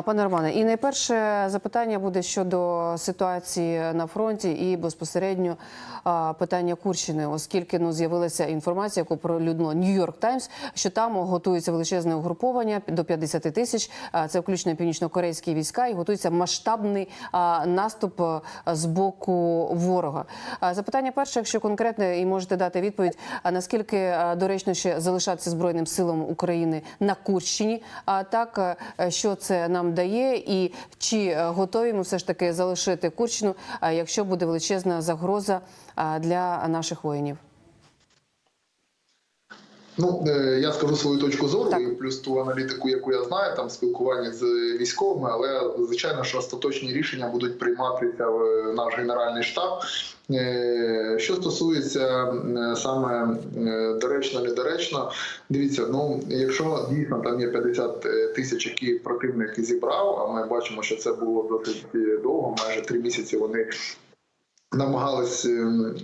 Пане Романе, і найперше запитання буде щодо ситуації на фронті і безпосередньо питання Курщини, оскільки ну з'явилася інформація, яку пролюднило Нью-Йорк Таймс, що там готується величезне угруповання до 50 тисяч. Це включно північно-корейські війська, і готується масштабний наступ з боку ворога. Запитання перше, якщо конкретно і можете дати відповідь, наскільки доречно ще залишатися збройним силам України на Курщині? А так що це нам дає, і чи е, готові ми все ж таки залишити Курщину, якщо буде величезна загроза для наших воїнів? Ну, е, я скажу свою точку зору, Так. і плюс ту аналітику, яку я знаю, там спілкування з військовими, але звичайно, що остаточні рішення будуть прийматися в наш генеральний штаб. Е, Що стосується е, саме е, доречно, недоречно, дивіться, ну якщо дійсно там є 50 тисяч, які противник зібрав, а ми бачимо, що це було досить довго, майже три місяці вони намагались ем,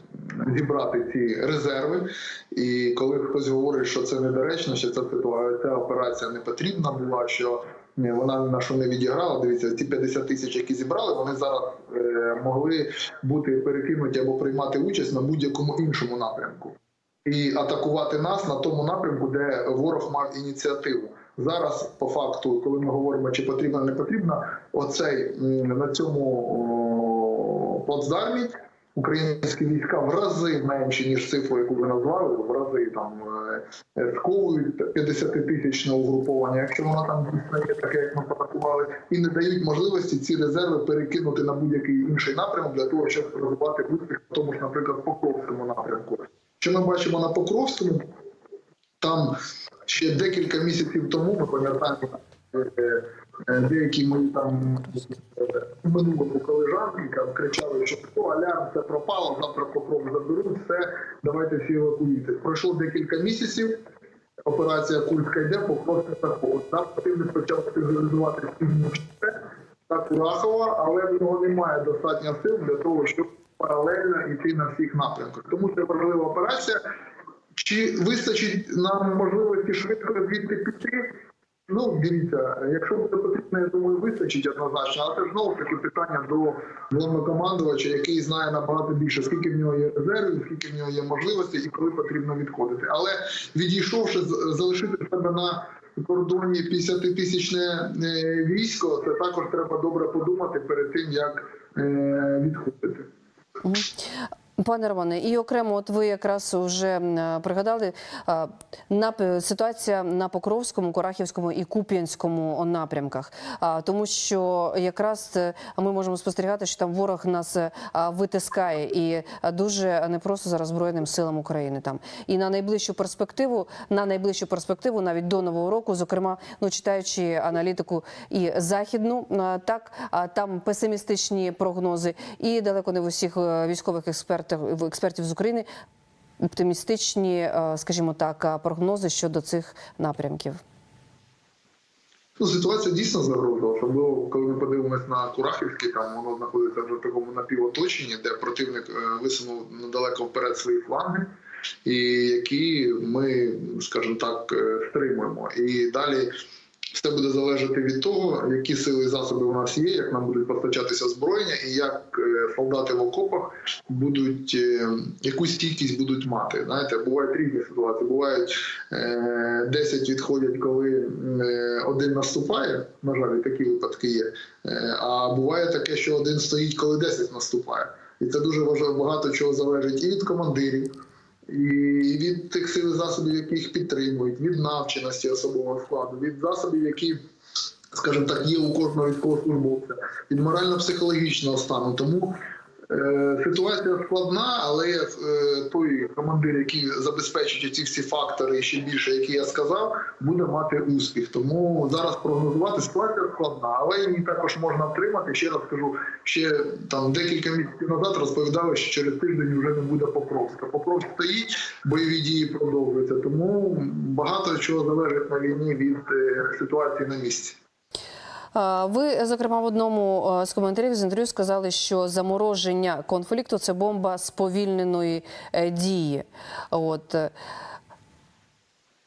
зібрати ці резерви. І коли хтось говорить, що це недоречно, що ця ситуація, операція не потрібна була, що вона на що не відіграла. Дивіться, ті 50 тисяч, які зібрали, вони зараз е, могли бути перекинуті або приймати участь на будь-якому іншому напрямку. І атакувати нас на тому напрямку, де ворог мав ініціативу. Зараз, по факту, коли ми говоримо, чи потрібно, не потрібно, оцей на цьому плацдармі українські війська в рази менші, ніж цифру, яку ви назвали, в рази там е, сковують 50 тисячне угруповання, якщо воно там дійсно є таке, як ми порахували, і не дають можливості ці резерви перекинути на будь-який інший напрямок для того, щоб розвивати успіх, в тому ж, наприклад, Покровському напрямку. Що ми бачимо на Покровському? Там ще декілька місяців тому ми пам'ятаємо. Е, Деякі мої там е, минулого колежанки кричали, що «О, алярм, це пропало, завтра покров заберуть, все, давайте всі евакуюйтесь. Пройшло декілька місяців. Операція Курська йде, покров це такого. Там противник почав північне та Курахова, але в нього немає достатньо сил для того, щоб паралельно йти на всіх напрямках. Тому це важлива операція. Чи вистачить нам можливості швидко звідти піти? Ну, дивіться, якщо буде потрібно, я думаю, вистачить однозначно. Але це знову таки питання до головнокомандувача, який знає набагато більше, скільки в нього є резервів, скільки в нього є можливостей і коли потрібно відходити. Але відійшовши, залишити себе на кордоні 50 тисячне е, військо, це також треба добре подумати перед тим, як е, відходити. Пане Романе, і окремо, от ви якраз вже пригадали а, на ситуація на Покровському, Корахівському і Куп'янському напрямках, тому що якраз е, ми можемо спостерігати, що там ворог нас е, витискає і дуже непросто зараз збройним силам України там. І на найближчу перспективу, на найближчу перспективу, навіть до нового року, зокрема, ну читаючи аналітику і західну, так там песимістичні прогнози, і далеко не в усіх е, військових експертів експертів з України оптимістичні, е, скажімо так, е, прогнози щодо цих напрямків. Ну, ситуація дійсно загрозила, особливо коли ми подивимось на Курахівський, там воно знаходиться в такому напівоточенні, де противник е, висунув недалеко вперед свої фланги, і які ми, скажімо так, стримуємо. І далі все буде залежати від того, які сили і засоби у нас є, як нам будуть постачатися озброєння, і як е, солдати в окопах будуть е, яку стійкість будуть мати. Знаєте, бувають різні ситуації. Бувають е, 10 відходять, коли е, один наступає. На жаль, такі випадки є. Е, а буває таке, що один стоїть, коли 10 наступає. І це дуже важливо багато чого залежить і від командирів, від тих сил засобів, які їх підтримують, від навченості особового складу, від засобів, які, скажімо так, є у кожного військовослужбовця, від морально-психологічного стану. Тому ситуація складна, але е, той командир, який забезпечить ці всі фактори, ще більше, які я сказав, буде мати успіх. Тому зараз прогнозувати ситуація складна, але її також можна втримати. Ще раз кажу, ще там декілька місяців назад розповідали, що через тиждень вже не буде Покровська. Покровськ стоїть, бойові дії продовжуються. Тому багато чого залежить на війні від е, ситуації на місці. Ви, зокрема, в одному е, з коментарів з інтерв'ю сказали, що замороження конфлікту це бомба сповільненої е, дії. От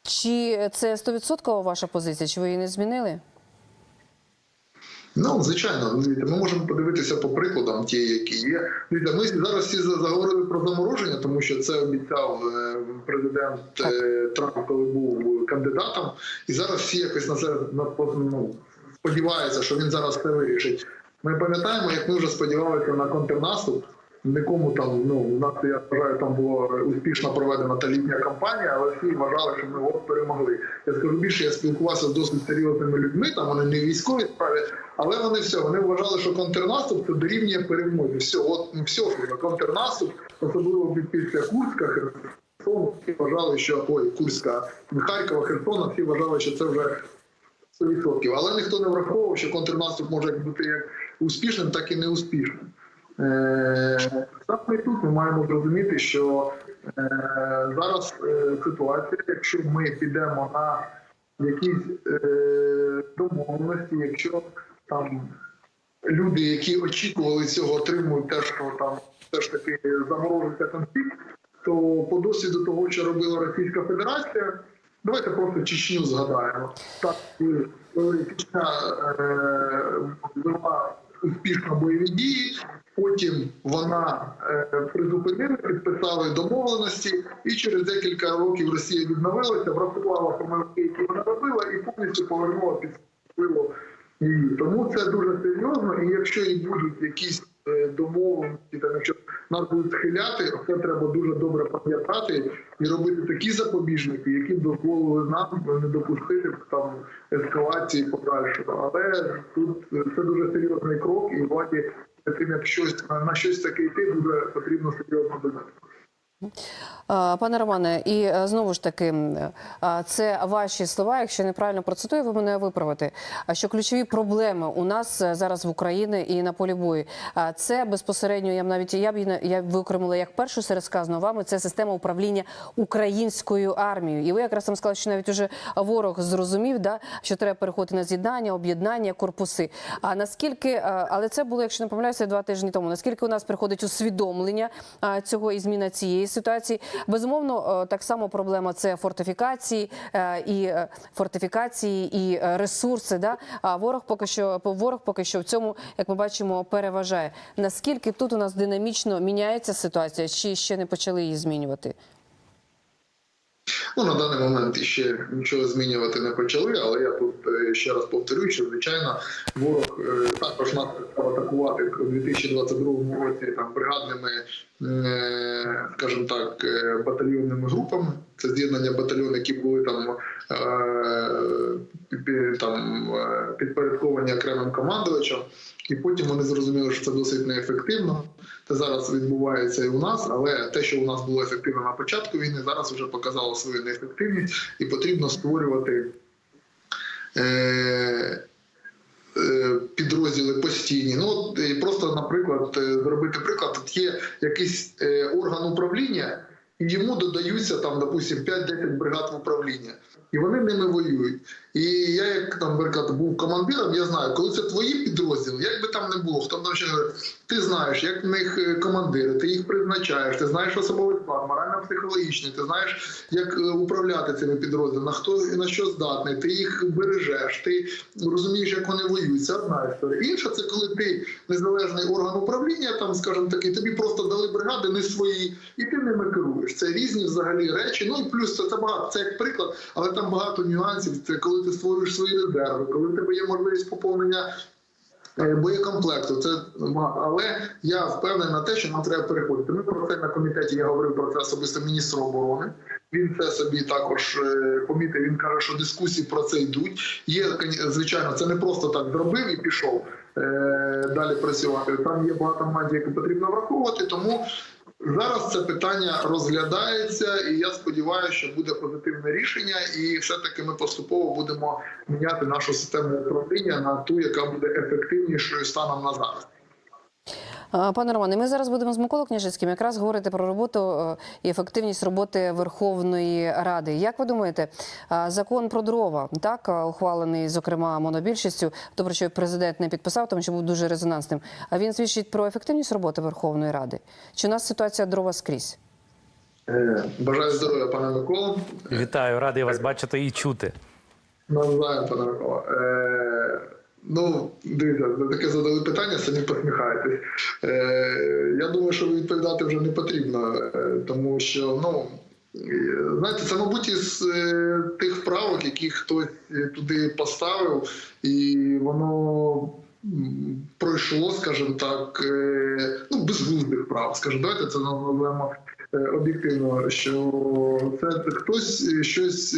чи це 100% ваша позиція? Чи ви її не змінили? Ну, звичайно, ми можемо подивитися по прикладам, ті, які є. Ми зараз всі заговорили про замороження, тому що це обіцяв е, президент Трамп, коли був кандидатом, і зараз всі якось на це ну, сподіваються, що він зараз це вирішить. Ми пам'ятаємо, як ми вже сподівалися на контрнаступ. Нікому там, ну у нас я вважаю, там була успішно проведена та літня кампанія, але всі вважали, що ми от перемогли. Я скажу більше, я спілкувався з досить серйозними людьми. Там вони не в військовій справі, але вони все. Вони вважали, що контрнаступ це дорівнює перемозі. Все, от ну, все, контрнаступ, особливо після Курська, Херсону, всі вважали, що ой, Курська, Харкова, Херсона, всі вважали, що це вже 100%. Але ніхто не враховував, що контрнаступ може бути як успішним, так і неуспішним. Е, Саме тут ми маємо зрозуміти, що е, зараз е, ситуація, якщо ми підемо на якісь домовленості, якщо там люди, які очікували цього, отримують те, що там все ж таки заморожується конфлікт, то по досвіду того, що робила Російська Федерація, давайте просто Чечню згадаємо. Так, Чечня вела успішно бойові дії, потім вона е, призупинила, підписали домовленості, і через декілька років Росія відновилася, врахувала помилки, які вона робила, і повністю повернула під впливу її. Тому це дуже серйозно, і якщо і будуть якісь е, домовленості, там якщо нас будуть схиляти, це треба дуже добре пам'ятати і робити такі запобіжники, які дозволили нам не допустити там ескалації подальшого. Але тут е, це дуже серйозний крок, і владі тим як щось на щось таке йти, дуже потрібно серйозно думати. Пане Романе, і е, знову ж таки, це ваші слова. Якщо неправильно процитую, ви мене виправите. Що ключові проблеми у нас е, зараз в Україні і на полі бою? Це безпосередньо я б навіть я б я б виокремила як першу серед сказаного вами. Це система управління українською армією. І ви якраз там сказали, що навіть уже ворог зрозумів, да що треба переходити на з'єднання, об'єднання, корпуси. А наскільки, е, але це було, якщо не помиляюся, два тижні тому. Наскільки у нас приходить усвідомлення цього і зміна цієї ситуації? Безумовно, е, так само проблема це фортифікації е, і е, фортифікації і ресурси. Да? А ворог поки що ворог поки що в цьому, як ми бачимо, переважає. Наскільки тут у нас динамічно міняється ситуація, чи ще не почали її змінювати? Ну на даний момент ще нічого змінювати не почали, але я тут е, ще раз повторюю, що звичайно ворог е, також нас атакувати у 2022 році там бригадними, е, скажімо так, батальйонними групами. Це з'єднання батальйонів, які були там, е, там е, підпорядковані окремим командувачем. І потім вони зрозуміли, що це досить неефективно. Це зараз відбувається і у нас, але те, що у нас було ефективно на початку війни, зараз вже показало свою неефективність, і потрібно створювати е, е, підрозділи постійні. Ну просто, наприклад, зробити приклад, тут є якийсь орган управління, йому додаються там, допустим, 5-10 бригад в управління. І вони ними воюють. І я, як там, наприклад, був командиром, я знаю, коли це твої підрозділи, як би там не було, хто там ще говорить, ти знаєш, як в них е, командири, ти їх призначаєш, ти знаєш особовий склад, морально-психологічний, ти знаєш, як е, управляти цими підрозділами, хто і на що здатний, ти їх бережеш, ти розумієш, як вони воюють. Це одна історія. Інша це коли ти незалежний орган управління, там, скажімо таки, тобі просто дали бригади не свої, і ти ними керуєш. Це різні взагалі речі. Ну і плюс це, це багато. Це як приклад, але там багато нюансів. Це коли ти створюєш свої резерви, коли в тебе є можливість поповнення. е, Боєкомплекту, це але я впевнений на те, що нам треба переходити. Ми про це на комітеті я говорив про це особисто міністру оборони. Він це собі також е, помітив. Він каже, що дискусії про це йдуть. Є звичайно, це не просто так зробив і пішов е, далі працювати. Там є багато моментів, які потрібно враховувати. Тому зараз це питання розглядається, і я сподіваюся, що буде позитивне рішення, і все-таки ми поступово будемо міняти нашу систему управління на ту, яка буде ефективнішою станом на зараз. А, Пане Романе, ми зараз будемо з Миколою Княжицьким якраз говорити про роботу е, і ефективність роботи Верховної Ради. Як ви думаєте, закон про дрова так ухвалений, зокрема, монобільшістю, добре, що президент не підписав, тому що був дуже резонансним. А він свідчить про ефективність роботи Верховної Ради? Чи у нас ситуація дрова скрізь? Е, Бажаю здоров'я, пане Микола. Вітаю, радий вас бачити і чути. Навзаєм, пане Микола. Ну, дивіться, таке задали питання, самі посміхаєтесь. Е, я думаю, що відповідати вже не потрібно, е, тому що, ну. Знаєте, це, мабуть, із е, тих правок, які хтось туди поставив, і воно пройшло, скажімо так, ну, безглуздих прав. Скажімо, давайте це називаємо е, об'єктивно, що це хтось щось.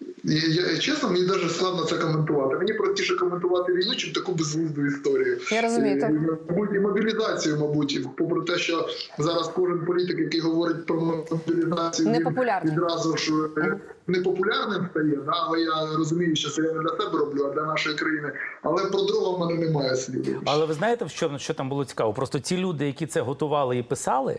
Е, я, я- чесно, мені навіть складно це коментувати. Мені простіше коментувати війну, чим таку безглузду історію. Я розумію, так. Е, Мабуть, і мобілізацію, мабуть, попри те, що зараз кожен політик, який говорить про мобілізацію, він Непопулярний. відразу ж е, непопулярним стає. Да? Але я розумію, що це я не для себе роблю, а для нашої країни. Але про дрова в мене немає сліду. Але ви знаєте, що, що там було цікаво? Просто ці люди, які це готували і писали,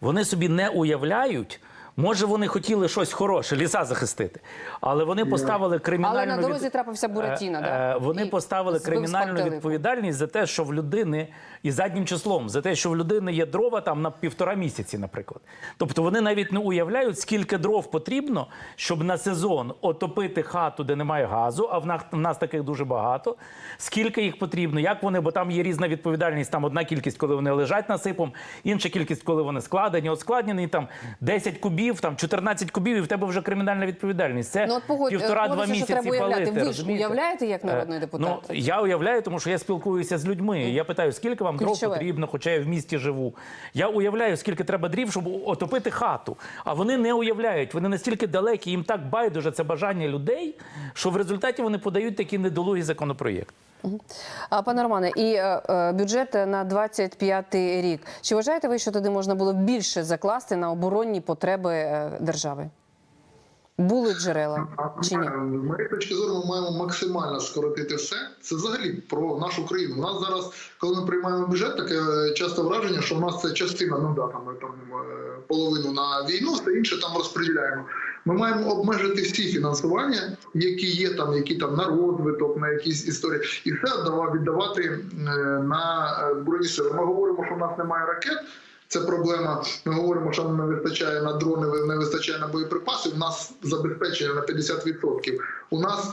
вони собі не уявляють. Може, вони хотіли щось хороше, ліса захистити, але вони поставили кримінальну Але на від- дорозі трапився Буратіно, Е, да? е, Вони І поставили кримінальну відповідальність за те, що в людини і заднім числом, за те, що в людини є дрова там на півтора місяці, наприклад. Тобто вони навіть не уявляють, скільки дров потрібно, щоб на сезон отопити хату, де немає газу. А в нас, в нас таких дуже багато. Скільки їх потрібно, як вони, бо там є різна відповідальність. Там одна кількість, коли вони лежать насипом, інша кількість, коли вони складені. От складені там 10 кубів, там 14 кубів, і в тебе вже кримінальна відповідальність. Це Ну, погодь- півтора-два місяці треба палити. Ви ж розумієте? уявляєте, як народний Е, депутат? Ну, я уявляю, тому що я спілкуюся з людьми. Я питаю, скільки вам дров потрібно, хоча я в місті живу. Я уявляю, скільки треба дрів, щоб отопити хату. А вони не уявляють. Вони настільки далекі, їм так байдуже це бажання людей, що в результаті вони подають такі недолугі законопроєкти. А, Пане Романе, і е, е, бюджет на 25-й рік. Чи вважаєте ви, що туди можна було більше закласти на оборонні потреби е, держави? Були джерела чи ні? Моєї точки зору, ми маємо максимально скоротити все. Це взагалі про нашу країну. У нас зараз, коли ми приймаємо бюджет, таке часто враження, що в нас це частина, ну да, там, там половину на війну, все інше там розподіляємо. Ми маємо обмежити всі фінансування, які є там, які там на розвиток, на якісь історії, і все віддава- віддавати е, на е, збройні сили. Ми говоримо, що в нас немає ракет. Це проблема. Ми говоримо, що не вистачає на дрони, не вистачає на боєприпаси. У нас забезпечення на 50%. У нас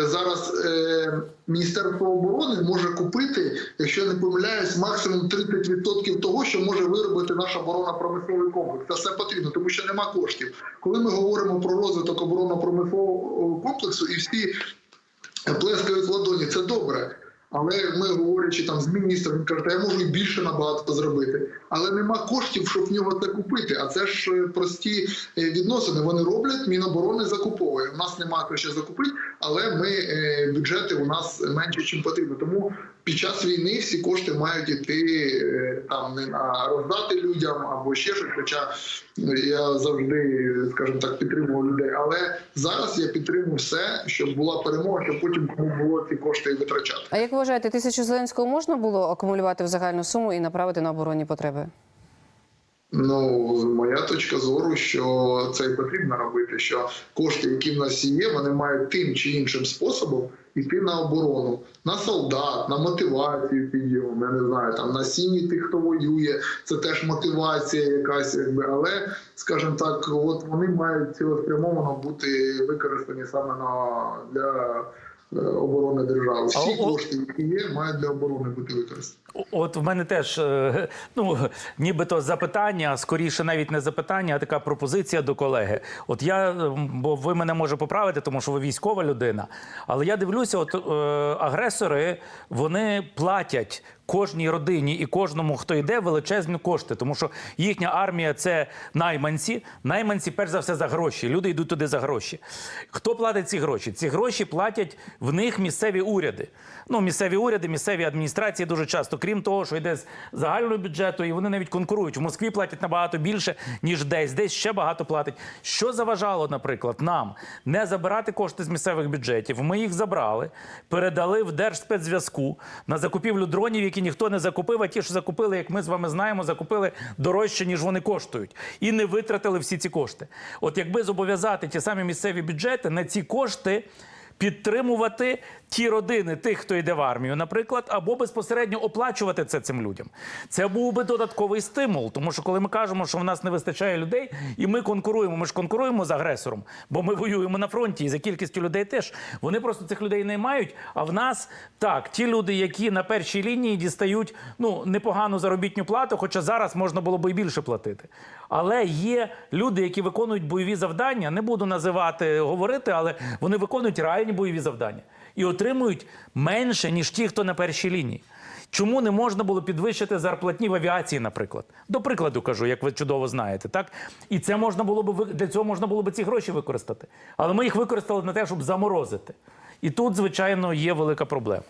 зараз е, Міністерство оборони може купити, якщо я не помиляюсь, максимум 30% того, що може виробити наш оборонно-промисловий комплекс. Це все потрібно, тому що нема коштів. Коли ми говоримо про розвиток оборонно-промислового комплексу, і всі плескають в ладоні, це добре. Але ми говорячи там з міністром, він каже, я можу більше набагато зробити. Але нема коштів, щоб в нього це купити. А це ж е, прості е, відносини. Вони роблять, Міноборони закуповує. У нас немає що закупити, але ми е, бюджети у нас менше, чим потрібно. Тому під час війни всі кошти мають іти е, там не на роздати людям або ще щось. Хоча я завжди, скажімо так, підтримував людей. Але зараз я підтримую все, щоб була перемога, щоб потім було ці кошти витрачати. А як вважаєте, тисячу Зеленського можна було акумулювати в загальну суму і направити на оборонні потреби? Ну, моя точка зору, що це і потрібно робити. Що кошти, які в нас є, вони мають тим чи іншим способом йти на оборону, на солдат, на мотивацію підйом, я не знаю, там на сім'ї тих, хто воює. Це теж мотивація якась, якби. Але, скажімо так, от вони мають цілеспрямовано бути використані саме на для оборони держави. Всі кошти, які є, мають для оборони бути використані. От в мене теж е, ну нібито запитання, скоріше навіть не запитання, а така пропозиція до колеги. От я, е, бо ви мене може поправити, тому що ви військова людина. Але я дивлюся, от е, агресори вони платять кожній родині і кожному, хто йде, величезні кошти, тому що їхня армія це найманці. Найманці, перш за все, за гроші. Люди йдуть туди за гроші. Хто платить ці гроші? Ці гроші платять в них місцеві уряди. Ну, місцеві уряди, місцеві адміністрації дуже часто, крім того, що йде з загального бюджету, і вони навіть конкурують. В Москві платять набагато більше, ніж десь, десь ще багато платить. Що заважало, наприклад, нам не забирати кошти з місцевих бюджетів? Ми їх забрали, передали в Держспецзв'язку на закупівлю дронів, які ніхто не закупив, а ті, що закупили, як ми з вами знаємо, закупили дорожче, ніж вони коштують, і не витратили всі ці кошти. От якби зобов'язати ті самі місцеві бюджети на ці кошти підтримувати ті родини тих, хто йде в армію, наприклад, або безпосередньо оплачувати це цим людям. Це був би додатковий стимул. Тому що коли ми кажемо, що в нас не вистачає людей, і ми конкуруємо, ми ж конкуруємо з агресором, бо ми воюємо на фронті і за кількістю людей теж. Вони просто цих людей не мають. А в нас так, ті люди, які на першій лінії дістають ну непогану заробітну плату, хоча зараз можна було би і більше платити. Але є люди, які виконують бойові завдання. Не буду називати говорити, але вони виконують реальні бойові завдання і отримують менше ніж ті, хто на першій лінії. Чому не можна було підвищити зарплатні в авіації, наприклад? До прикладу кажу, як ви чудово знаєте, так і це можна було б для цього можна було б ці гроші використати. Але ми їх використали на те, щоб заморозити. І тут, звичайно, є велика проблема.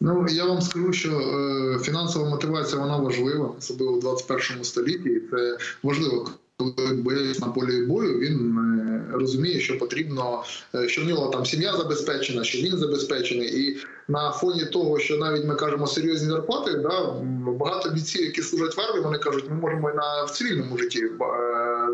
Ну я вам скажу, що е, фінансова мотивація вона важлива, особливо в 21 столітті. І це важливо. Коли боєць на полі бою, він е, розуміє, що потрібно, е, що в нього там сім'я забезпечена, що він забезпечений, і на фоні того, що навіть ми кажемо серйозні зарплати, да багато бійців, які служать в армії, вони кажуть, ми можемо і на в цивільному житті е,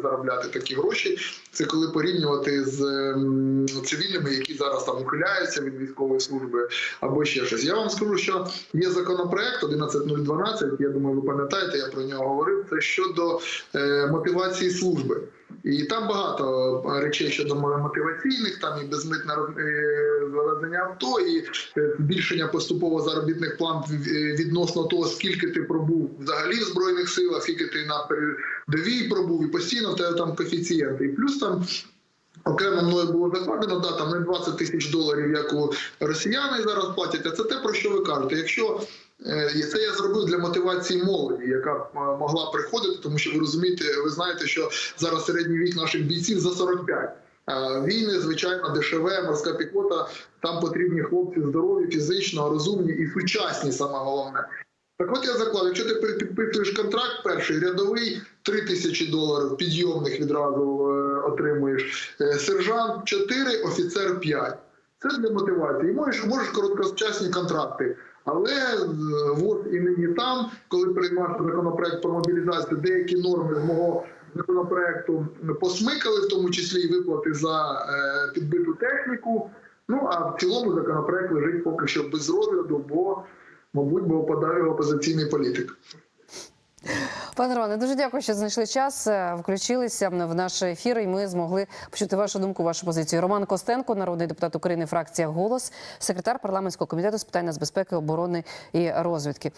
заробляти такі гроші. Це коли порівнювати з ем, цивільними, які зараз там ухиляються від військової служби або ще щось. Я вам скажу, що є законопроект 11012, Я думаю, ви пам'ятаєте, я про нього говорив. Це щодо е, мотивації служби. І там багато е, речей щодо мотиваційних, там і безмитне роз- е, авто, і е, збільшення поступово заробітних план відносно того, скільки ти пробув взагалі в збройних силах, скільки ти на передовій пробув, і постійно в тебе там коефіцієнти. І плюс там Окремо мною було закладено, да, там не 20 тисяч доларів, як у росіяни зараз платять. А це те, про що ви кажете. Якщо е, це я зробив для мотивації молоді, яка е, могла приходити, тому що ви розумієте, ви знаєте, що зараз середній вік наших бійців за 45. А Війни, звичайно, дешеве, морська піхота. Там потрібні хлопці здорові, фізично, розумні і сучасні, саме головне. Так от я заклав, якщо ти пи- підписуєш контракт перший, рядовий 3 тисячі доларів, підйомних відразу е, отримуєш, е, сержант 4, офіцер 5. Це для мотивації. Можеш, можеш короткочасні контракти. Але е, от і нині там, коли приймався законопроект про мобілізацію, деякі норми з мого законопроекту посмикали, в тому числі і виплати за е, підбиту техніку. Ну а в цілому законопроект лежить поки що без розгляду, бо мабуть, бо подав опозиційний політик. Пане Романе, дуже дякую, що знайшли час, е, включилися в наш ефір, і ми змогли почути вашу думку, вашу позицію. Роман Костенко, народний депутат України, фракція Голос, секретар парламентського комітету з питань нацбезпеки, оборони і розвідки.